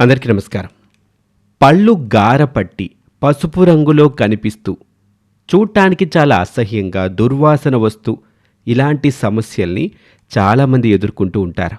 అందరికీ నమస్కారం. పళ్ళు గారపట్టి పసుపు రంగులో కనిపిస్తూ చూడటానికి చాలా అసహ్యంగా దుర్వాసన వస్తూ ఇలాంటి సమస్యల్ని చాలామంది ఎదుర్కొంటూ ఉంటారు.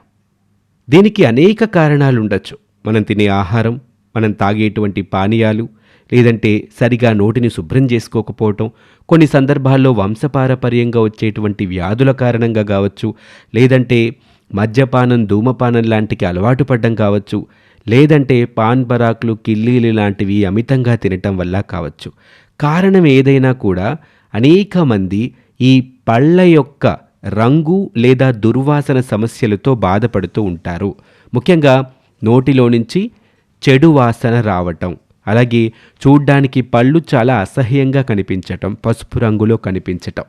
దీనికి అనేక కారణాలు ఉండొచ్చు మనం తినే ఆహారం మనం తాగేటువంటి పానీయాలు లేదంటే సరిగా నోటిని శుభ్రం చేసుకోకపోవటం కొన్ని సందర్భాల్లో వంశపారపర్యంగా వచ్చేటువంటి వ్యాధుల కారణంగా కావచ్చు లేదంటే మద్యపానం ధూమపానం లాంటికి అలవాటు పడ్డం కావచ్చు లేదంటే పాన్ బరాక్లు కిల్లీలు లాంటివి అమితంగా తినటం వల్ల కావచ్చు. కారణం ఏదైనా కూడా అనేక మంది ఈ పళ్ళ యొక్క రంగు లేదా దుర్వాసన సమస్యలతో బాధపడుతూ ఉంటారు. ముఖ్యంగా నోటిలో నుంచి చెడు వాసన రావటం అలాగే చూడ్డానికి పళ్ళు చాలా అసహ్యంగా కనిపించటం పసుపు రంగులో కనిపించటం.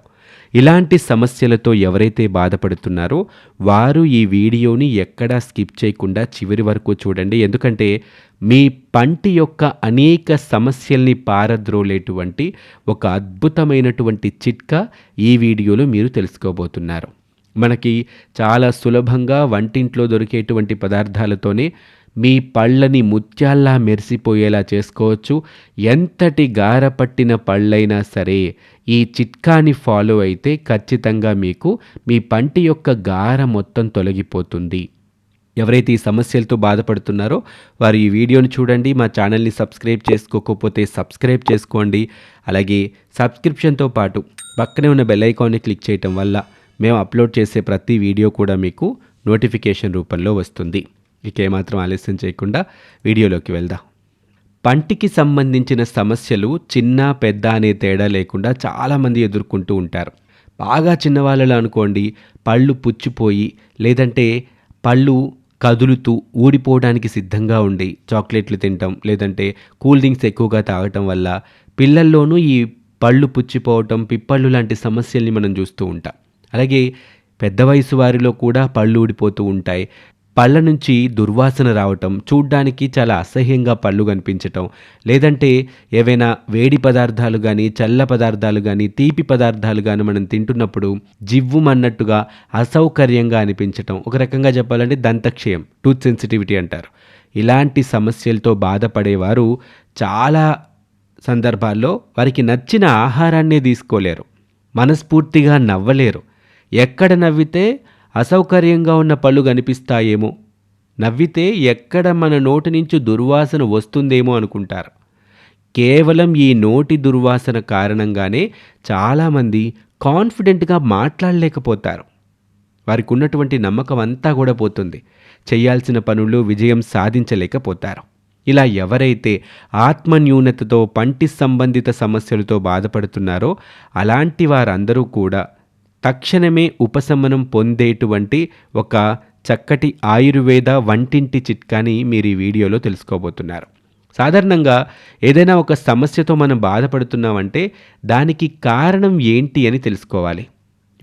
ఇలాంటి సమస్యలతో ఎవరైతే బాధపడుతున్నారో వారు ఈ వీడియోని ఎక్కడా స్కిప్ చేయకుండా చివరి వరకు చూడండి. ఎందుకంటే మీ పంటి యొక్క అనేక సమస్యల్ని పారద్రోలేటువంటి ఒక అద్భుతమైనటువంటి చిట్కా ఈ వీడియోలో మీరు తెలుసుకోబోతున్నారు. మనకి చాలా సులభంగా వంటింట్లో దొరికేటువంటి పదార్థాలతోనే మీ పళ్ళని ముత్యాల్లా మెరిసిపోయేలా చేసుకోవచ్చు. ఎంతటి గారపట్టిన పళ్ళైనా సరే ఈ చిట్కాని ఫాలో అయితే ఖచ్చితంగా మీకు మీ పంటి యొక్క గార మొత్తం తొలగిపోతుంది. ఎవరైతే ఈ సమస్యలతో బాధపడుతున్నారో వారు ఈ వీడియోని చూడండి మా ఛానల్ని సబ్స్క్రైబ్ చేసుకోకపోతే సబ్స్క్రైబ్ చేసుకోండి. అలాగే సబ్స్క్రిప్షన్తో పాటు పక్కనే ఉన్న బెల్ ఐకాన్ని క్లిక్ చేయటం వల్ల మేము అప్లోడ్ చేసే ప్రతి వీడియో కూడా మీకు నోటిఫికేషన్ రూపంలో వస్తుంది. ఇకేమాత్రం ఆలస్యం చేయకుండా వీడియోలోకి వెళ్దాం. పంటికి సంబంధించిన సమస్యలు చిన్న పెద్ద అనే తేడా లేకుండా చాలామంది ఎదుర్కొంటూ ఉంటారు. బాగా చిన్నవాళ్ళలో అనుకోండి పళ్ళు పుచ్చిపోయి లేదంటే పళ్ళు కదులుతూ ఊడిపోవడానికి సిద్ధంగా ఉండి చాక్లెట్లు తినటం లేదంటే కూల్ డ్రింక్స్ ఎక్కువగా తాగటం వల్ల పిల్లల్లోనూ ఈ పళ్ళు పుచ్చిపోవటం పిప్పళ్ళు లాంటి సమస్యల్ని మనం చూస్తూ ఉంటాం. అలాగే పెద్ద వయసు వారిలో కూడా పళ్ళు ఊడిపోతూ ఉంటాయి. పళ్ళ నుంచి దుర్వాసన రావటం చూడ్డానికి చాలా అసహ్యంగా పళ్ళు కనిపించటం. లేదంటే ఏవైనా వేడి పదార్థాలు కానీ చల్ల పదార్థాలు కానీ తీపి పదార్థాలు కానీ మనం తింటున్నప్పుడు జివ్వుమన్నట్టుగా అసౌకర్యంగా అనిపించటం. ఒక రకంగా చెప్పాలంటే దంతక్షయం టూత్ సెన్సిటివిటీ అంటారు. ఇలాంటి సమస్యలతో బాధపడేవారు చాలా సందర్భాల్లో వారికి నచ్చిన ఆహారాన్నే తీసుకోలేరు. మనస్ఫూర్తిగా నవ్వలేరు. ఎక్కడ నవ్వితే అసౌకర్యంగా ఉన్న పళ్ళు కనిపిస్తాయేమో. నవ్వితే ఎక్కడ మన నోటి నుంచి దుర్వాసన వస్తుందేమో అనుకుంటారు. కేవలం ఈ నోటి దుర్వాసన కారణంగానే చాలామంది కాన్ఫిడెంట్గా మాట్లాడలేకపోతారు. వారికి ఉన్నటువంటి నమ్మకం అంతా కూడా పోతుంది. చేయాల్సిన పనులు విజయం సాధించలేకపోతారు. ఇలా ఎవరైతే ఆత్మన్యూనతతో పంటి సంబంధిత సమస్యలతో బాధపడుతున్నారో అలాంటి వారందరూ కూడా తక్షణమే ఉపశమనం పొందేటువంటి ఒక చక్కటి ఆయుర్వేద వంటింటి చిట్కాని మీరు ఈ వీడియోలో తెలుసుకోబోతున్నారు. సాధారణంగా ఏదైనా ఒక సమస్యతో మనం బాధపడుతున్నామంటే దానికి కారణం ఏంటి అని తెలుసుకోవాలి.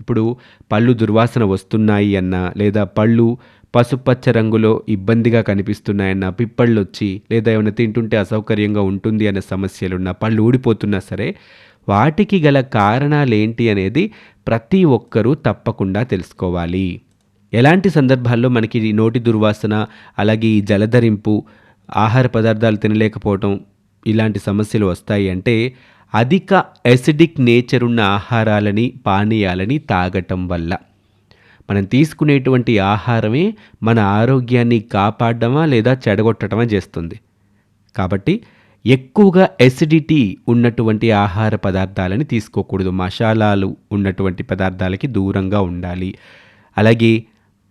ఇప్పుడు పళ్ళు దుర్వాసన వస్తున్నాయి అన్నా లేదా పళ్ళు పసుపచ్చ రంగులో ఇబ్బందిగా కనిపిస్తున్నాయన్న పిప్పళ్ళు వచ్చి లేదా ఏమైనా తింటుంటే అసౌకర్యంగా ఉంటుంది అనే సమస్యలున్న పళ్ళు ఊడిపోతున్నా సరే వాటికి గల కారణాలు ఏంటి అనేది ప్రతి ఒక్కరూ తప్పకుండా తెలుసుకోవాలి. ఎలాంటి సందర్భాల్లో మనకి నోటి దుర్వాసన అలాగే ఈ జలధరింపు ఆహార పదార్థాలు తినలేకపోవటం ఇలాంటి సమస్యలు వస్తాయి అంటే అధిక ఎసిడిక్ నేచర్ ఉన్న ఆహారాలని పానీయాలని తాగటం వల్ల. మనం తీసుకునేటువంటి ఆహారమే మన ఆరోగ్యాన్ని కాపాడమా లేదా చెడగొట్టడమా చేస్తుంది. కాబట్టి ఎక్కువగా ఎసిడిటీ ఉన్నటువంటి ఆహార పదార్థాలని తీసుకోకూడదు. మసాలాలు ఉన్నటువంటి పదార్థాలకి దూరంగా ఉండాలి. అలాగే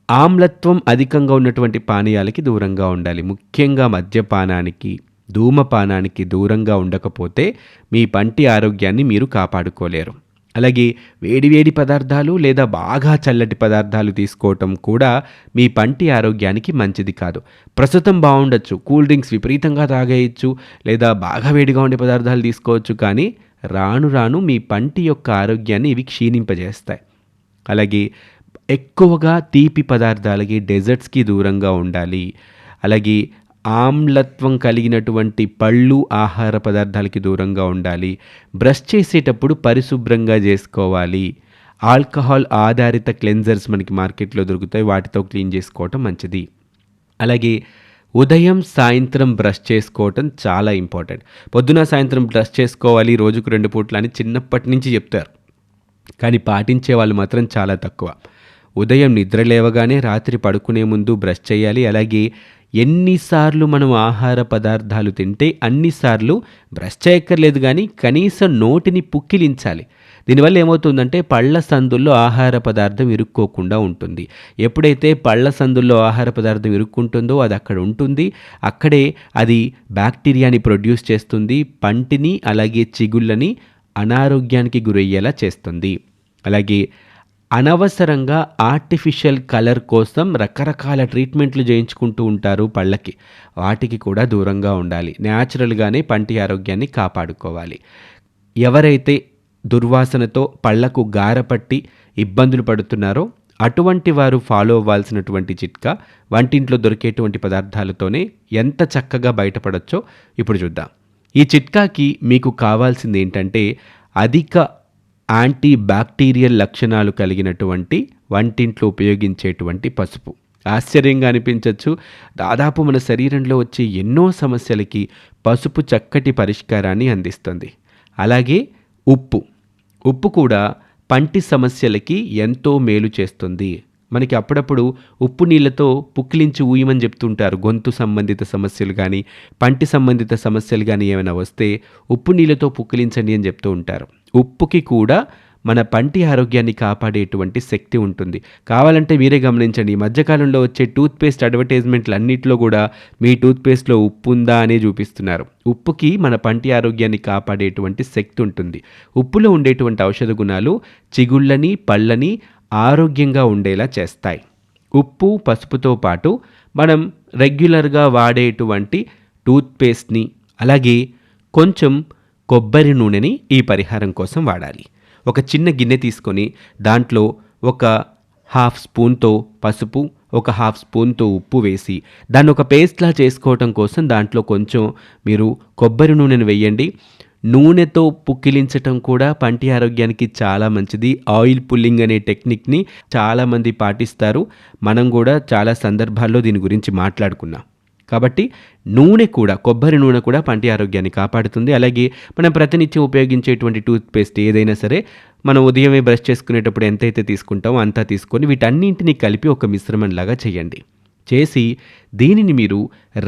ఆమ్లత్వం అధికంగా ఉన్నటువంటి పానీయాలకి దూరంగా ఉండాలి. ముఖ్యంగా మద్యపానానికి ధూమపానానికి దూరంగా ఉండకపోతే మీ పంటి ఆరోగ్యాన్ని మీరు కాపాడుకోలేరు. అలాగే వేడివేడి పదార్థాలు లేదా బాగా చల్లటి పదార్థాలు తీసుకోవటం కూడా మీ పంటి ఆరోగ్యానికి మంచిది కాదు. ప్రస్తుతం బాగుండొచ్చు కూల్ డ్రింక్స్ విపరీతంగా తాగేయచ్చు లేదా బాగా వేడిగా ఉండే పదార్థాలు తీసుకోవచ్చు కానీ రాను రాను మీ పంటి యొక్క ఆరోగ్యాన్ని ఇవి క్షీణింపజేస్తాయి. అలాగే ఎక్కువగా తీపి పదార్థాలకి డెజర్ట్స్కి దూరంగా ఉండాలి. అలాగే ఆమ్లత్వం కలిగినటువంటి పళ్ళు ఆహార పదార్థాలకి దూరంగా ఉండాలి. బ్రష్ చేసేటప్పుడు పరిశుభ్రంగా చేసుకోవాలి. ఆల్కహాల్ ఆధారిత క్లెన్జర్స్ మనకి మార్కెట్లో దొరుకుతాయి. వాటితో క్లీన్ చేసుకోవటం మంచిది. అలాగే ఉదయం సాయంత్రం బ్రష్ చేసుకోవటం చాలా ఇంపార్టెంట్. పొద్దున సాయంత్రం బ్రష్ చేసుకోవాలి రోజుకు రెండు పూట్లు అని చిన్నప్పటి నుంచి చెప్తారు. కానీ పాటించే వాళ్ళు మాత్రం చాలా తక్కువ. ఉదయం నిద్ర లేవగానే రాత్రి పడుకునే ముందు బ్రష్ చేయాలి. అలాగే ఎన్నిసార్లు మనం ఆహార పదార్థాలు తింటే అన్నిసార్లు బ్రష్ చేయక్కర్లేదు కానీ కనీసం నోటిని పుక్కిలించాలి. దీనివల్ల ఏమవుతుందంటే పళ్ళ సందుల్లో ఆహార పదార్థం ఇరుక్కోకుండా ఉంటుంది. ఎప్పుడైతే పళ్ళ సందుల్లో ఆహార పదార్థం ఇరుక్కుంటుందో అది అక్కడ ఉంటుంది. అక్కడే అది బ్యాక్టీరియాని ప్రొడ్యూస్ చేస్తుంది. పంటిని అలాగే చిగుళ్ళని అనారోగ్యానికి గురయ్యేలా చేస్తుంది. అలాగే అనవసరంగా ఆర్టిఫిషియల్ కలర్ కోసం రకరకాల ట్రీట్మెంట్లు చేయించుకుంటూ ఉంటారు పళ్ళకి. వాటికి కూడా దూరంగా ఉండాలి. న్యాచురల్గానే పంటి ఆరోగ్యాన్ని కాపాడుకోవాలి. ఎవరైతే దుర్వాసనతో పళ్ళకు గారపట్టి ఇబ్బందులు పడుతున్నారో అటువంటి వారు ఫాలో అవ్వాల్సినటువంటి చిట్కా వంటింట్లో దొరికేటువంటి పదార్థాలతోనే ఎంత చక్కగా బయటపడచ్చో ఇప్పుడు చూద్దాం. ఈ చిట్కాకి మీకు కావాల్సింది ఏంటంటే అధిక యాంటీ బ్యాక్టీరియల్ లక్షణాలు కలిగినటువంటి వంటింట్లో ఉపయోగించేటువంటి పసుపు. ఆశ్చర్యంగా అనిపించవచ్చు దాదాపు మన శరీరంలో వచ్చే ఎన్నో సమస్యలకి పసుపు చక్కటి పరిష్కారాన్ని అందిస్తుంది. అలాగే ఉప్పు. ఉప్పు కూడా పంటి సమస్యలకి ఎంతో మేలు చేస్తుంది. మనకి అప్పుడప్పుడు ఉప్పు నీళ్ళతో పుక్కిలించి ఊయమని చెప్తుంటారు. గొంతు సంబంధిత సమస్యలు కానీ పంటి సంబంధిత సమస్యలు కానీ ఏమైనా వస్తే ఉప్పు నీళ్ళతో పుక్కిలించండి అని చెప్తూ ఉంటారు. ఉప్పుకి కూడా మన పంటి ఆరోగ్యాన్ని కాపాడేటువంటి శక్తి ఉంటుంది. కావాలంటే మీరే గమనించండి. ఈ మధ్యకాలంలో వచ్చే టూత్పేస్ట్ అడ్వర్టైజ్మెంట్లు అన్నింటిలో కూడా మీ టూత్పేస్ట్లో ఉప్పు ఉందా అనే చూపిస్తున్నారు. ఉప్పుకి మన పంటి ఆరోగ్యాన్ని కాపాడేటువంటి శక్తి ఉంటుంది. ఉప్పులో ఉండేటువంటి ఔషధ గుణాలు చిగుళ్ళని పళ్ళని ఆరోగ్యంగా ఉండేలా చేస్తాయి. ఉప్పు పసుపుతో పాటు మనం రెగ్యులర్గా వాడేటువంటి టూత్పేస్ట్ని అలాగే కొంచెం కొబ్బరి నూనెని ఈ పరిహారం కోసం వాడాలి. ఒక చిన్న గిన్నె తీసుకొని దాంట్లో ఒక హాఫ్ స్పూన్తో పసుపు ఒక హాఫ్ స్పూన్తో ఉప్పు వేసి దాన్ని ఒక పేస్ట్లా చేసుకోవటం కోసం దాంట్లో కొంచెం మీరు కొబ్బరి నూనెను వేయండి. నూనెతో పుక్కిలించటం కూడా పంటి ఆరోగ్యానికి చాలా మంచిది. ఆయిల్ పుల్లింగ్ అనే టెక్నిక్ని చాలామంది పాటిస్తారు. మనం కూడా చాలా సందర్భాల్లో దీని గురించి మాట్లాడుకున్నాం. కాబట్టి నూనె కూడా కొబ్బరి నూనె కూడా పంటి ఆరోగ్యాన్ని కాపాడుతుంది. అలాగే మనం ప్రతినిత్యం ఉపయోగించేటువంటి టూత్పేస్ట్ ఏదైనా సరే మనం ఉదయమే బ్రష్ చేసుకునేటప్పుడు ఎంతైతే తీసుకుంటామో అంతా తీసుకొని వీటన్నింటినీ కలిపి ఒక మిశ్రమంలాగా చేయండి. చేసి దీనిని మీరు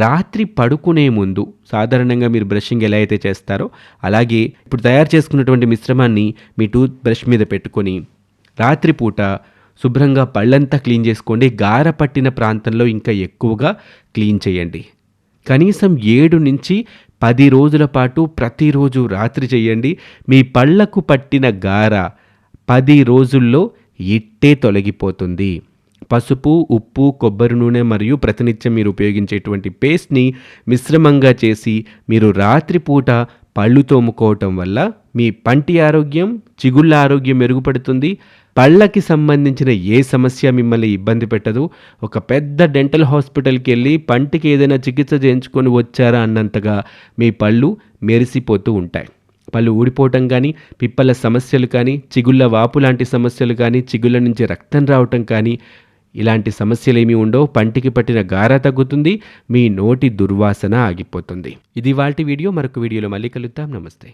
రాత్రి పడుకునే ముందు సాధారణంగా మీరు బ్రషింగ్ ఎలా అయితే చేస్తారో అలాగే ఇప్పుడు తయారు చేసుకున్నటువంటి మిశ్రమాన్ని మీ టూత్ బ్రష్ మీద పెట్టుకొని రాత్రిపూట శుభ్రంగా పళ్ళంతా క్లీన్ చేసుకోండి. గార పట్టిన ప్రాంతంలో ఇంకా ఎక్కువగా క్లీన్ చేయండి. కనీసం ఏడు నుంచి పది రోజుల పాటు ప్రతిరోజు రాత్రి చేయండి. మీ పళ్ళకు పట్టిన గార పది రోజుల్లో ఇట్టే తొలగిపోతుంది. పసుపు ఉప్పు కొబ్బరి నూనె మరియు ప్రతినిత్యం మీరు ఉపయోగించేటువంటి పేస్ట్ని మిశ్రమంగా చేసి మీరు రాత్రిపూట పళ్ళు తోముకోవటం వల్ల మీ పంటి ఆరోగ్యం చిగుళ్ళ ఆరోగ్యం మెరుగుపడుతుంది. పళ్ళకి సంబంధించిన ఏ సమస్య మిమ్మల్ని ఇబ్బంది పెట్టదు ఒక పెద్ద డెంటల్ హాస్పిటల్కి వెళ్ళి పంటికి ఏదైనా చికిత్స చేయించుకొని వచ్చారా అన్నంతగా మీ పళ్ళు మెరిసిపోతూ ఉంటాయి. పళ్ళు ఊడిపోవటం కానీ పిప్పల సమస్యలు కానీ చిగుళ్ళ వాపు లాంటి సమస్యలు కానీ చిగుళ్ళ నుంచి రక్తం రావటం కానీ ఇలాంటి సమస్యలు ఏమీ ఉండవు. పంటికి పట్టిన గార తగ్గుతుంది మీ నోటి దుర్వాసన ఆగిపోతుంది. ఇది వాటి వీడియో. మరొక వీడియోలో మళ్ళీ కలుద్దాం. నమస్తే.